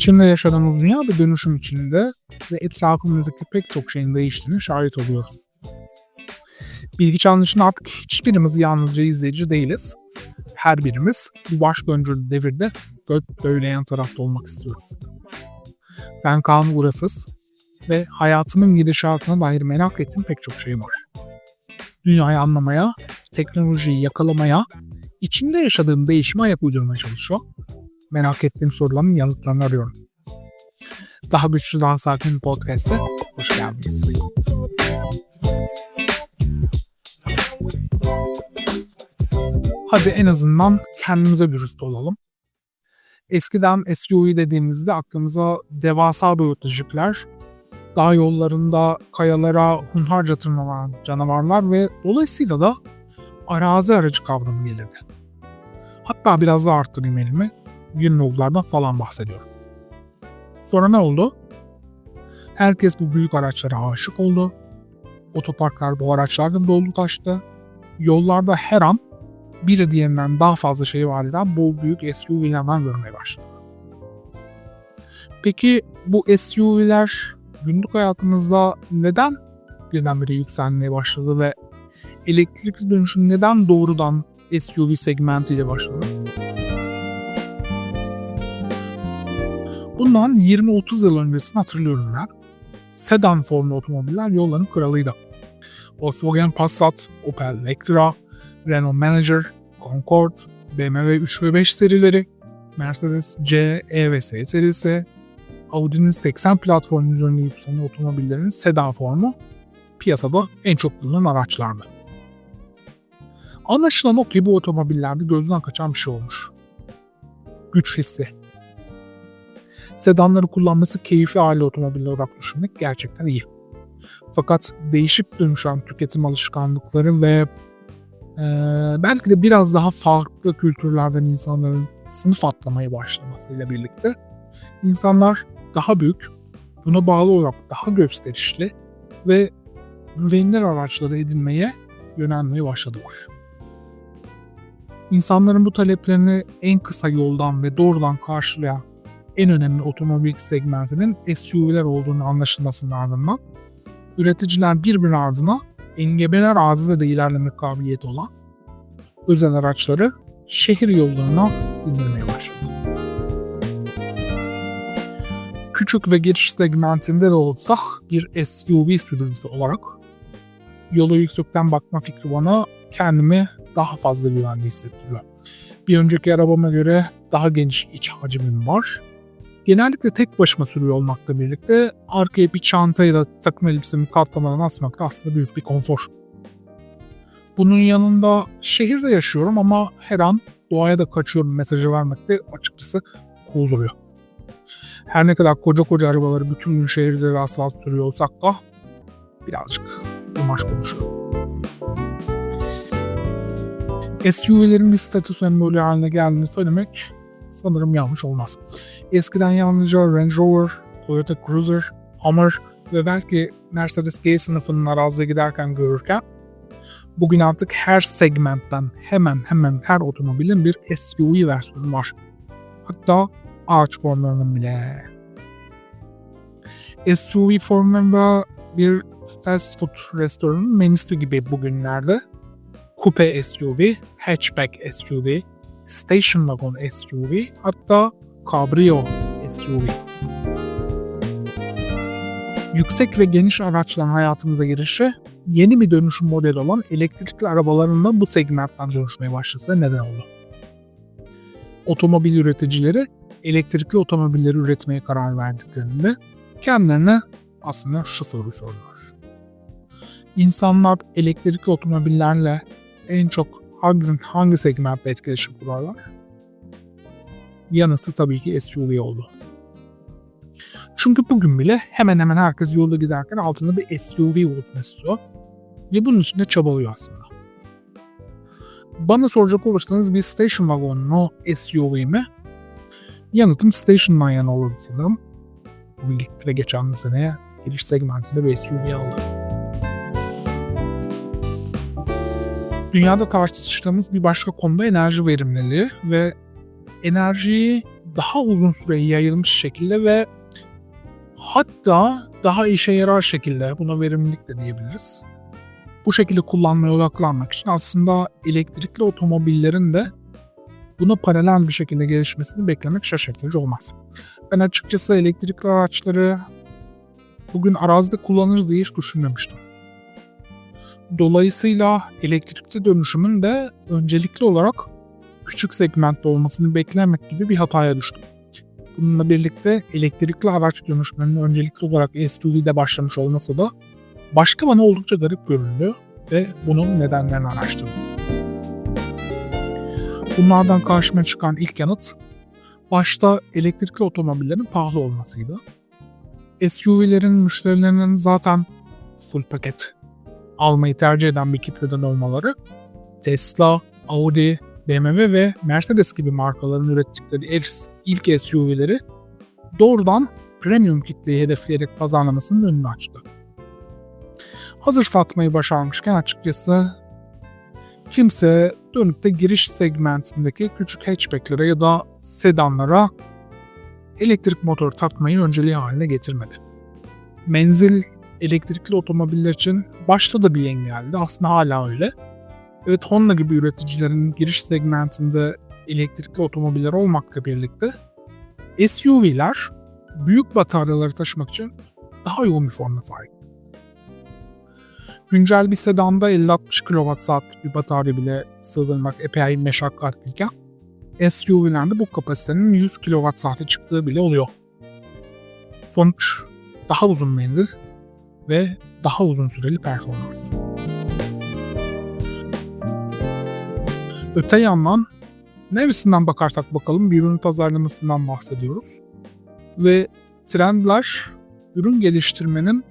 İçinde yaşadığımız dünya bir dönüşüm içinde ve etrafımızdaki pek çok şeyin değiştiğine şahit oluyoruz. Bilgi çağının artık hiçbirimiz yalnızca izleyici değiliz. Her birimiz bu baş döncü devirde göt böyleyen tarafta olmak istiyoruz. Ben Kaan Uğrasız ve hayatımın gidişatına dair merak ettiğim pek çok şey var. Dünyayı anlamaya, teknolojiyi yakalamaya, içinde yaşadığım değişime ayak uydurmaya çalışıyor. Merak ettiğim soruların yanıtlarını arıyorum. Daha güçlü, daha sakin bir podcast'e hoş geldiniz. Hadi en azından kendimize dürüst olalım. Eskiden SUV dediğimizde aklımıza devasa boyutlu jipler, dağ yollarında kayalara hunharca tırmanan canavarlar ve dolayısıyla da arazi aracı kavramı gelirdi. Hatta biraz daha arttırayım elimi, Yunlovlardan falan bahsediyorum. Sonra ne oldu? Herkes bu büyük araçlara aşık oldu. Otoparklar bu araçlarla doldu taştı. Yollarda her an biri diğerinden daha fazla şey var eden bu büyük SUV'lerden görmeye başladık. Peki bu SUV'ler günlük hayatımızda neden birdenbire yükselmeye başladı ve elektrikli dönüşüm neden doğrudan SUV segmentiyle başladı? Bundan 20-30 yıl öncesini hatırlıyorum ben. Sedan formlu otomobiller yolların kralıydı. Volkswagen Passat, Opel Vectra, Renault Manager, Concorde, BMW 3 ve 5 serileri, Mercedes C, E ve S serisi, Audi'nin 80 platformu üzerinde yükselen otomobillerin sedan formu piyasada en çok bulunan araçlardı. Anlaşılan o ki bu otomobillerde gözden kaçan bir şey olmuş. Güç hissi. Sedanları kullanması keyfi aile otomobiller olarak düşünmek gerçekten iyi. Fakat değişip dönüşen tüketim alışkanlıkları ve e, belki de biraz daha farklı kültürlerden insanların sınıf atlamaya başlamasıyla birlikte insanlar daha büyük, buna bağlı olarak daha gösterişli ve güvenilir araçları edinmeye yönelmeye başladılar. İnsanların bu taleplerini en kısa yoldan ve doğrudan karşılayan en önemli otomobil segmentinin SUV'ler olduğunu anlaşılmasının ardından üreticiler birbiri ardına engebeler ağzıyla da ilerleme kabiliyeti olan özel araçları şehir yollarına indirmeye başladı. Küçük ve giriş segmentinde de olsa bir SUV sürücüsü olarak yola yüksekten bakma fikri bana kendimi daha fazla güvenli hissettiriyor. Bir önceki arabama göre daha geniş iç hacmim var. Genellikle tek başıma sürüyor olmakla birlikte arkaya bir çantayı da takım elbisemi katlamadan asmak da aslında büyük bir konfor. Bunun yanında şehirde yaşıyorum ama her an doğaya da kaçıyorum mesajı vermek de açıkçası cool duruyor. Her ne kadar koca koca arabaları bütün gün şehirde ve asfalt sürüyor olsak da birazcık kumaş konuşuyor. SUV'lerin bir statü sembolü haline geldiğini söylemek sanırım yanlış olmaz. Eskiden yalnızca Range Rover, Toyota Cruiser, Hummer ve belki Mercedes G sınıfının araziye giderken görürken bugün artık her segmentten hemen hemen her otomobilin bir SUV versiyonu var. Hatta ağaç formlarının bile. SUV formunda bir fast food restoranın menüsü gibi bugünlerde Coupe SUV, Hatchback SUV, Station Wagon SUV, hatta Cabrio SUV. Yüksek ve geniş araçların hayatımıza girişi yeni bir dönüşüm modeli olan elektrikli arabaların da bu segmentten dönüşmeye başlasa neden oldu? Otomobil üreticileri elektrikli otomobilleri üretmeye karar verdiklerinde kendilerine aslında şu soruyu soruyorlar. İnsanlar elektrikli otomobillerle en çok hangi, hangi segmentte etkileşim kurarlar? Yanısı tabii ki SUV oldu. Çünkü bugün bile hemen hemen herkes yolda giderken altında bir SUV olsun istiyor. Ve bunun için de çabalıyor aslında. Bana soracak olursanız bir station wagon mu SUV mi? Yanıtım station yana olurdu sanırım. Gitti ve geçen seneye giriş segmentinde bir SUV aldı. Dünyada tartıştığımız bir başka konuda enerji verimliliği ve enerjiyi daha uzun süre yayılmış şekilde ve hatta daha işe yarar şekilde buna verimlilik de diyebiliriz. Bu şekilde kullanmaya odaklanmak için aslında elektrikli otomobillerin de buna paralel bir şekilde gelişmesini beklemek şaşırtıcı olmaz. Ben açıkçası elektrikli araçları bugün arazide kullanırız diye hiç düşünmemiştim. Dolayısıyla elektrikli dönüşümün de öncelikli olarak küçük segmentte olmasını beklemek gibi bir hataya düştüm. Bununla birlikte elektrikli araç dönüşümünün öncelikli olarak SUV'de başlamış olması da başka bana oldukça garip göründü ve bunun nedenlerini araştırdım. Bunlardan karşıma çıkan ilk yanıt başta elektrikli otomobillerin pahalı olmasıydı. SUV'lerin müşterilerinin zaten full paket almayı tercih eden bir kitleden olmaları Tesla, Audi, BMW ve Mercedes gibi markaların ürettikleri ilk SUV'leri doğrudan premium kitleyi hedefleyerek pazarlamasının önünü açtı. Hazır satmayı başarmışken açıkçası kimse dönüp de giriş segmentindeki küçük hatchbacklere ya da sedanlara elektrik motor takmayı önceliği haline getirmedi. Menzil elektrikli otomobiller için başta da bir engeldi. Aslında hala öyle. Evet Honda gibi üreticilerin giriş segmentinde elektrikli otomobiller olmakla birlikte SUV'ler büyük bataryaları taşımak için daha yoğun bir forma sahip. Güncel bir sedanda 50-60 kWh bir batarya bile sığdırmak epey meşakkatliyken SUV'lerde bu kapasitenin 100 kWh'e çıktığı bile oluyor. Sonuç daha uzun menzil ve daha uzun süreli performans. Öte yandan neresinden bakarsak bakalım bir ürün pazarlamasından bahsediyoruz. Ve trendler ürün geliştirmenin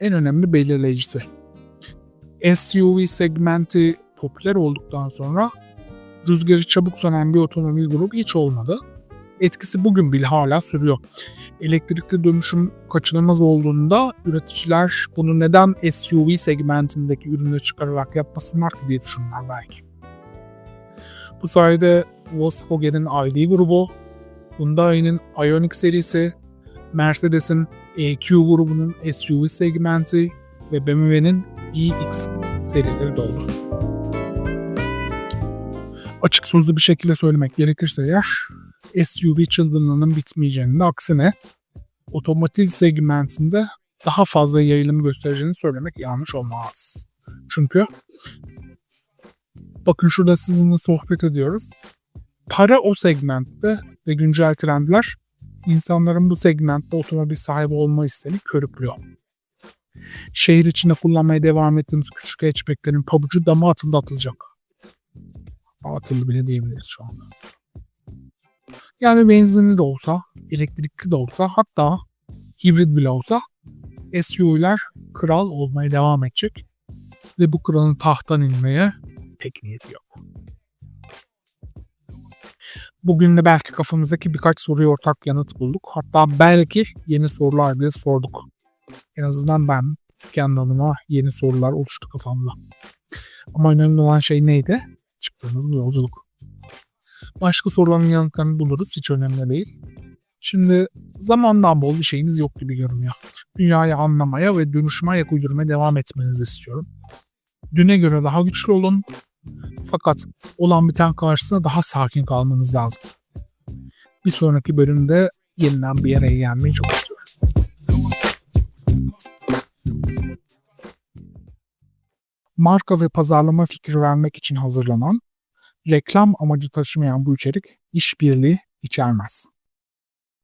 en önemli belirleyicisi. SUV segmenti popüler olduktan sonra rüzgarı çabuk sönen bir otomobil grubu hiç olmadı. Etkisi bugün bile hala sürüyor. Elektrikli dönüşüm kaçınılmaz olduğunda üreticiler bunu neden SUV segmentindeki ürünü çıkararak yapmasınlar ki diye düşünürler belki. Bu sayede Volkswagen'in ID grubu, Hyundai'nin Ioniq serisi, Mercedes'in EQ grubunun SUV segmenti ve BMW'nin iX serileri doldu. Açık sözlü bir şekilde söylemek gerekirse eğer SUV çılgınlığının bitmeyeceğini aksine otomotiv segmentinde daha fazla yayılım göstereceğini söylemek yanlış olmaz. Çünkü bakın şurada sizinle sohbet ediyoruz. Para o segmentte ve güncel trendler insanların bu segmentte otomobil sahibi olma isteğini körüklüyor. Şehir içinde kullanmaya devam ettiğimiz küçük hatchbacklerin pabucu dama atıldı atılacak. Atıldı bile diyebiliriz şu anda. Yani benzinli de olsa, elektrikli de olsa hatta hibrit bile olsa SUV'ler kral olmaya devam edecek ve bu kralın tahttan inmeye pek niyeti yok. Bugün de belki kafamızdaki birkaç soruyu ortak yanıt bulduk. Hatta belki yeni sorular bile sorduk. En azından ben kendi adıma yeni sorular oluştu kafamda. Ama önemli olan şey neydi? Çıktığımız yolculuk. Başka soruların yanıtlarını buluruz. Hiç önemli değil. Şimdi zamandan bol bir şeyiniz yok gibi görünüyor. Dünyayı anlamaya ve dönüşüme ayak uydurmaya devam etmenizi istiyorum. Düne göre daha güçlü olun. Fakat olan biten karşısında daha sakin kalmanız lazım. Bir sonraki bölümde yeniden bir araya gelmeyi çok istiyorum. Marka ve pazarlama fikri vermek için hazırlanan reklam amacı taşımayan bu içerik işbirliği içermez.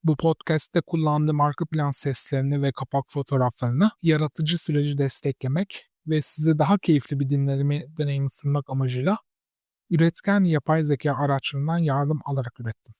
Bu podcast'te kullandığım arka plan seslerini ve kapak fotoğraflarını yaratıcı süreci desteklemek ve size daha keyifli bir dinleme deneyimi sunmak amacıyla üretken yapay zeka araçlarından yardım alarak ürettim.